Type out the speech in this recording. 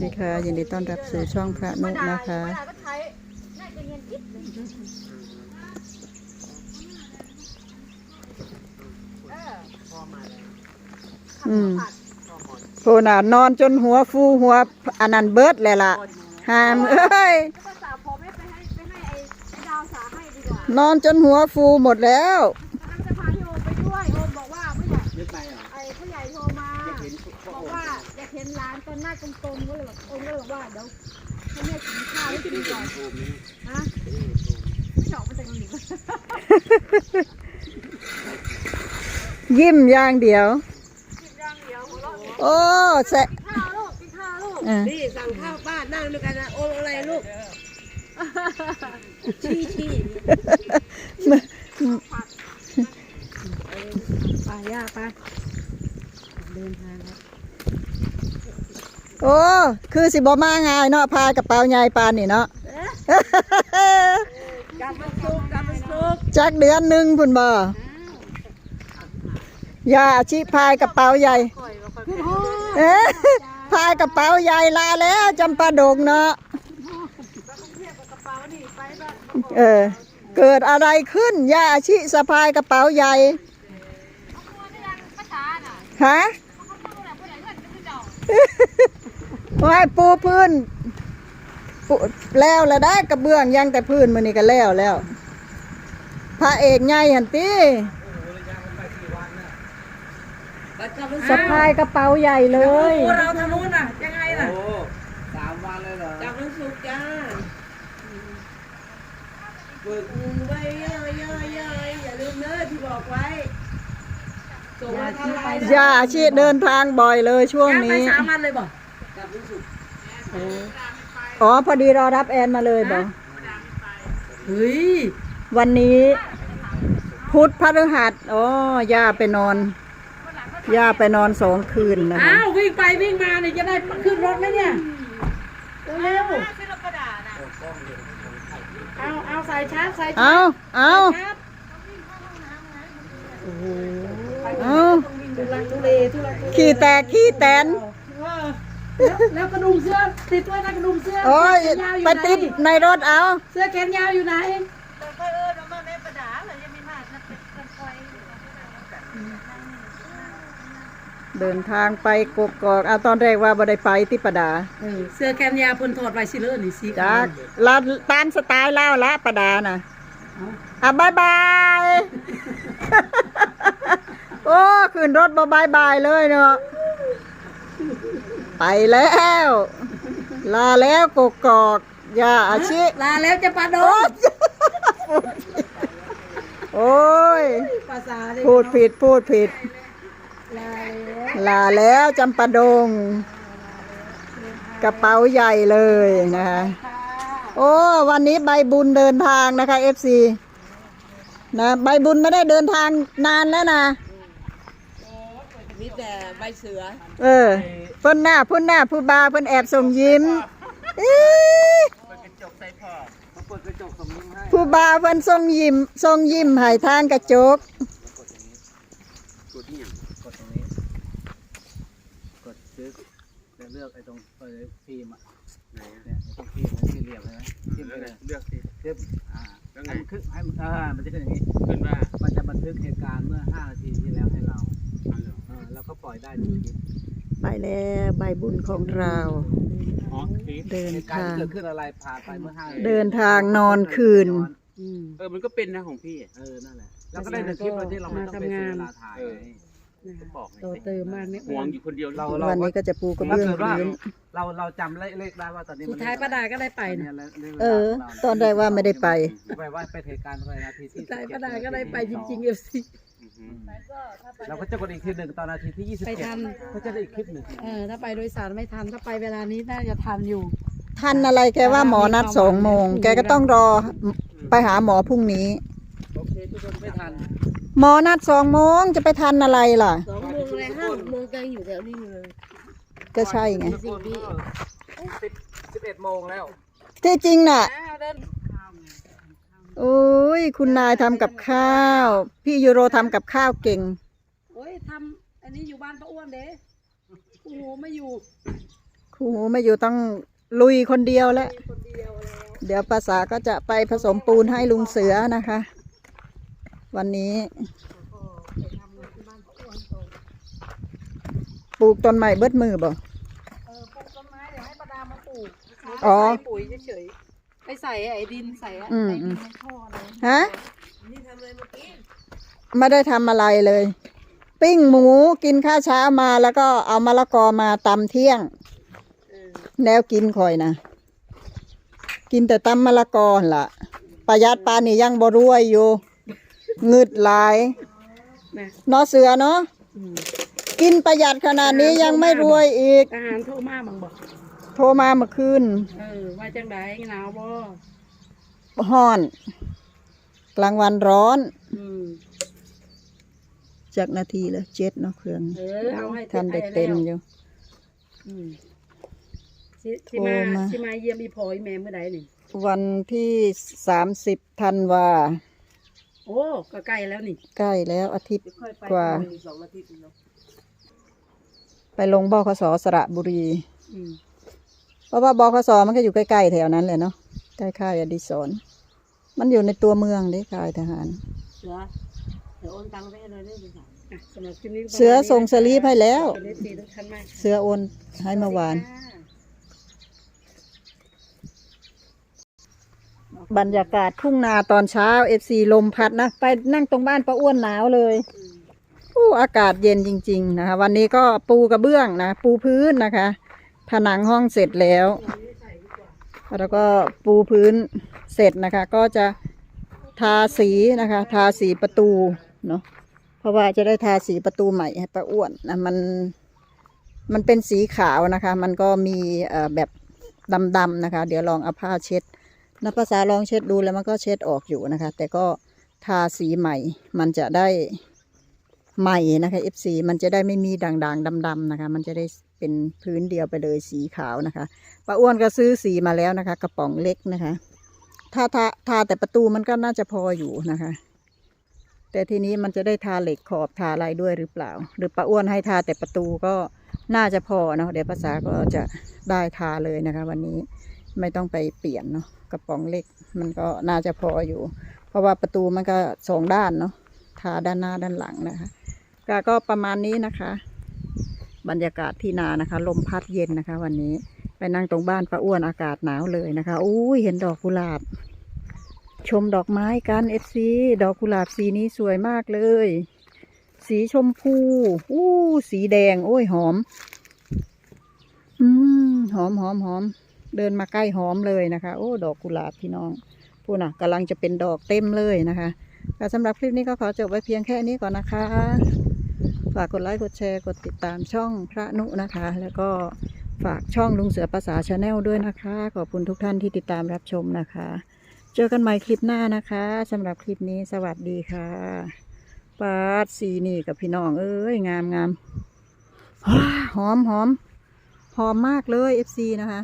ดีค่ะยินดีต้อนรับสู่ช่องพระนุนะคะเวลาก็ใช้น่าจะเงินคิดเลยเอออืมโพน่ะนอนจนหัวฟูหัวอันนั้นเบิดเลยล่ะหามเอ้ยแล้วก็สาวผมไม่ไปให้ไปให้ไอ้ไอ้ดาวสาให้ดีกว่านอนจนหัวฟูหมดแล้ว ตอนหน้าตรงๆก็เลยบอกโอมก็เลยบอกว่าเดี๋ยวให้แม่กินข้าวให้กินก่อนโอมนี่ฮะไม่ดอกมาจากตรงนี้ยิ้มอย่างเดียวกินย่างเดียวหัวเราะโอ้แสะกินข้าวลูกกินข้าวลูกอะนี่สั่งข้าวป้านั่งด้วยกันนะโอนอะไรลูกชี้ชี้ ไปย่าไปเดินทางแล้ว โอ้ คือสิบ่มาง่ายเนาะพากระเป๋าใหญ่ปานนี่เนาะกลับมาสุกกลับมาสุกจักเดือนหนึ่งพุ่นบ่ยาอาชีพพายกระเป๋าใหญ่เอ๊ะพายกระเป๋าใหญ่ลาแล้วจำปาดงเนาะเออเกิดอะไรขึ้นยาอาชีสะพายกระเป๋าใหญ่ฮะ ว่าปูพื้นปูแล้วแล้วได้กระเบื้องยังแต่พื้นมันนี่ก็แล้วแล้วพระเอกใหญ่หันตีไปกลับมาสะพายกระเป๋าใหญ่เลย พวกเราทางนู้นน่ะ ยังไงล่ะโอ้สามวันเลยเหรอกลับมาสุกจ้าฝึกอืมไว้ย่อยย่อยย่อยอย่าลืมเนอะที่บอกไว้ส่งมาทางไลน์นะยาอาชีเดินทางบ่อยเลยช่วงย่าไปนี้ สามวันเลยบอกกลับมาสุก อ๋อ พอดีรอรับแอนมาเลยบอกเฮ้ย วันนี้ พุธพฤหัสอ๋อย่าไปนอน ย่าไปนอนสองคืนนะคะ อ้าว วิ่งไปวิ่งมาเนี่ยจะได้ขึ้นรถไหมเนี่ย เร็วขึ้นรถกระดาษอะๆเอาเอาใส่ชาร์จใส่ชาเอาร์จเอาชาร์จเอาทุลักทุเลทุลักทุเลขี่แตกขี่แตน แล้วแล้วกระดุมเสื้อติดด้วยนะกระดุมเสื้อโอ้ย เสื้อแขนยาวอยู่ไปไหนติดในรถเอา เสื้อแขนยาวอยู่ไหน เราค่อยเออเรามาแม่กระดาษเลยยังไม่มาจะเป็นคอยเดินทางไปกกอกเอาตอนแรกว่าบ่ได้ไปที่ประดาเออเสื้อแขนยาวเพิ่นถอดไว้สิเลยนี่สิจากลาตามสไตล์เล่าละประดาน่ะอะบายบาย โอ้ขึ้นรถบ่บายบายเลยเนาะ ไปแล้ว ลาแล้วกกอกอย่าอาชิ ลาแล้วจะปาโดโอ้นยโอ้ย ภาษาเลยพูดผิดพูดผิด ลาแล้วลาแล้วจำปาดง กระเป๋าใหญ่เลยนะคะโอ้วันนี้ใบบุญเดินทางนะคะ FC นะใบบุญไม่ได้เดินทางนานแล้วนะ มีแต่ใบเสือเออเพิ่นหน้าเพิ่นหน้าผู้บาเพิ่นแอบส่งยิ้มอี๋เปิดกระจกใส่พ่อเขาเปิดกระจกสมยิ้มให้ผู้บาเพิ่นส่งยิ้มส่งยิ้มให้ทางกระจกกดที่อย่างกดตรงนี้ กดซื้อแล้วเลือกไอ้ตรงเปิดฟิล์มอะไหนเนี่ยไอ้ตรงฟิล์มมันสี่เหลี่ยมใช่ไหมจิ้มไปเลยเลือกสิ เลือกอ่าแล้วไงมันขึ้นให้มันอ่ามันจะขึ้นอย่างนี้ ขึ้นว่ามันจะบันทึกเหตุการณ์เมื่อ 5 นาทีที่แล้วให้เราเออแล้วก็ปล่อยได้หนึ่งคลิปไปแล้วใบบุญของเรา อ๋อคลิปเดินเหตุการณ์ทางที่เกิดขึ้นอะไรผ่านไปเมื่อ5นาทีเดินทางนอนคืน อืม เออมันก็เป็นนะของพี่เออนั่นแหละแล้วก็ได้หนึ่งคลิปโดยที่เราไม่ต้องไปเสียเวลาถ่ายไงนะคะบอกหน่อยสิโตเติมมากเนี่ยห่วงอยู่คนเดียวเราเราวันนี้ก็จะปูกระถ้าเบื้องเกิดว่าพื้นเราเราจำเลขเลขได้ว่าตอนนี้สุมัดนท้ายป้าดาก็ได้ไปเนี่นะยแล้วเออ ตอนแรกว่าไม่ได้ไป ไปว่าไปเหตุการณ์อะไรนาทีที่สุดท้ายป้าดาก็ได้ไปจริงๆเอฟซี เราก็จะกดอีกทีหนึ่งตอนนาทีที่27ไปทัน ก็จะได้อีกคลิปหนึ่งเออถ้าไปโดยสารไม่ทัน ถ้าไปเวลานี้น่าจะทันอยู่ ทันอะไรแกว่าหมอนัดสองโมง แกก็ต้องรอไปหาหมอพรุ่งนี้ โอเคทุกคนไม่ทันหมอนัดสองโมงจะไปทันอะไรล่ะ สองโมงเลยห้าโมงกันอยู่แถวนี้อยู่เลยก็ใช่ไง สิบสิบสิบเอ็ดโมงแล้ว ที่จริงน่ะ โอ้ย คุณนายทำกับข้าว พี่ยูโรทำกับข้าวเก่ง โอ้ยทำอันนี้อยู่บ้านป้าอ้วนเด้โอ้โหไม่อยู่ครูหูไม่อยู่ต้องลุยคนเดียวแล้วเดี๋ยวภาษาก็จะไปผสมปูนให้ลุงเสือนะคะ วันนี้ปลูกต้นใหม่เบิดมือบ่ เออปลูกต้นไม้เดี๋ยวให้ประดามาปลูกอ๋อ ใส่ปุ๋ยเฉยๆ ไปใส่ไอ้ดินใส่อะอืมใส่อืดินม ในท่อเลยฮะนี่ทำอะไรเมื่อกี้ไม่ได้ทำอะไรเลย ปิ้งหมูกินข้าวเช้ามาแล้วก็เอามะละกอมาตำเที่ยงเออแนวกินคอยนะกินแต่ตำมะละกอหั่นล่ะ ประหยัดปานนี่ยังบ่รวยอยู่งึดหลายนะเนาะเสือเนาะอืมกินประหยัดขนาดนี้ยังไม่รวยอีก ทหารโทรมาบังบอก โทรมาเมื่อคืนเออว่าจังไดหนาวบ่ห้อน กลางวันร้อนอืมจากนาทีแล้วเจ็ดเนาะเครื่องเออเอาให้ทันได้เต็มอยู่อืมสิสิโทรมามา สิมาเยี่ยมอีพออีแม่เมื่อใดนี่วันที่สามสิบธันวาโอ้ก็ใกล้แล้วนี่ใกล้แล้วอาทิตย์ค่อยไปกว่าอีกสองอาทิตย์เนาะไปลงบคสสระบุรี อืม เพราะว่าบคสมันก็อยู่ใกล้ๆแถวนั้นเลยเนาะใกล้ค่ายอดิศรมันอยู่ในตัวเมืองเด้ค่ายทหาร เสือเดี๋ยวโอนตังค์ไปให้เราได้เป็นสามอะสำหรับคลิปนี้ก็ประมาณเสือส่งสลีปให้แล้ว ขอบคุณ FC ทุกท่านมากเสือโอนให้เมื่อวาน บรรยากาศทุ่งนาตอนเช้าเอฟซีลมพัดนะ ไปนั่งตรงบ้านป้าอ้วนหนาวเลยอู้อากาศเย็นจริง ๆ นะคะ วันนี้ก็ปูกระเบื้องนะ ปูพื้นนะคะ ผนังห้องเสร็จแล้ว แล้วก็ปูพื้นเสร็จนะคะ ก็จะทาสีนะคะ ทาสีประตูเนาะเพราะว่าจะได้ทาสีประตูใหม่ให้ป้าอ้วนนะมันมันเป็นสีขาวนะคะ มันก็มีแบบดำๆนะคะ เดี๋ยวลองเอาผ้าเช็ดนับภาษาลองเช็ดดูแล้วมันก็เช็ดออกอยู่นะคะ แต่ก็ทาสีใหม่ มันจะได้ ใหม่นะคะ FC มันจะได้ไม่มีด่างๆดำๆนะคะ มันจะได้เป็นพื้นเดียวไปเลยสีขาวนะคะป้าอ้วนก็ซื้อสีมาแล้วนะคะ กระป๋องเล็กนะคะ ถ้าทาทาแต่ประตูมันก็น่าจะพออยู่นะคะ แต่ทีนี้มันจะได้ทาเหล็กขอบทาอะไรด้วยหรือเปล่า หรือป้าอ้วนให้ทาแต่ประตูก็น่าจะพอเนาะเดี๋ยวภาษาก็จะได้ทาเลยนะคะ วันนี้ไม่ต้องไปเปลี่ยนเนาะกระป๋องเล็กมันก็น่าจะพออยู่ เพราะว่าประตูมันก็สองด้านเนาะ ทาด้านหน้าด้านหลังนะคะก็ก็ประมาณนี้นะคะ บรรยากาศที่นานะคะ ลมพัดเย็นนะคะ วันนี้ไปนั่งตรงบ้านป้าอ้วนอากาศหนาวเลยนะคะอุ้ยเห็นดอกกุหลาบ ชมดอกไม้กันเอฟซีดอกกุหลาบสีนี้สวยมากเลย สีชมพูอู้สีแดง โอ้ยหอม อืมหอมหอมหอมเดินมาใกล้หอมเลยนะคะ โอ้ ดอกกุหลาบพี่น้องพูดนะกำลังจะเป็นดอกเต็มเลยนะคะ แต่สำหรับคลิปนี้ก็ขอจบไว้เพียงแค่นี้ก่อนนะคะ ฝากกดไลค์กดแชร์กดติดตามช่องพระนุนะคะ แล้วก็ฝากช่องลุงเสือภาษาชาแนลด้วยนะคะ ขอบคุณทุกท่านที่ติดตามรับชมนะคะ เจอกันใหม่คลิปหน้านะคะสำหรับคลิปนี้สวัสดีค่ะปาดสีนี่กับพี่น้องเอ้ยงามงามหอมหอมหอมมากเลย FC นะคะ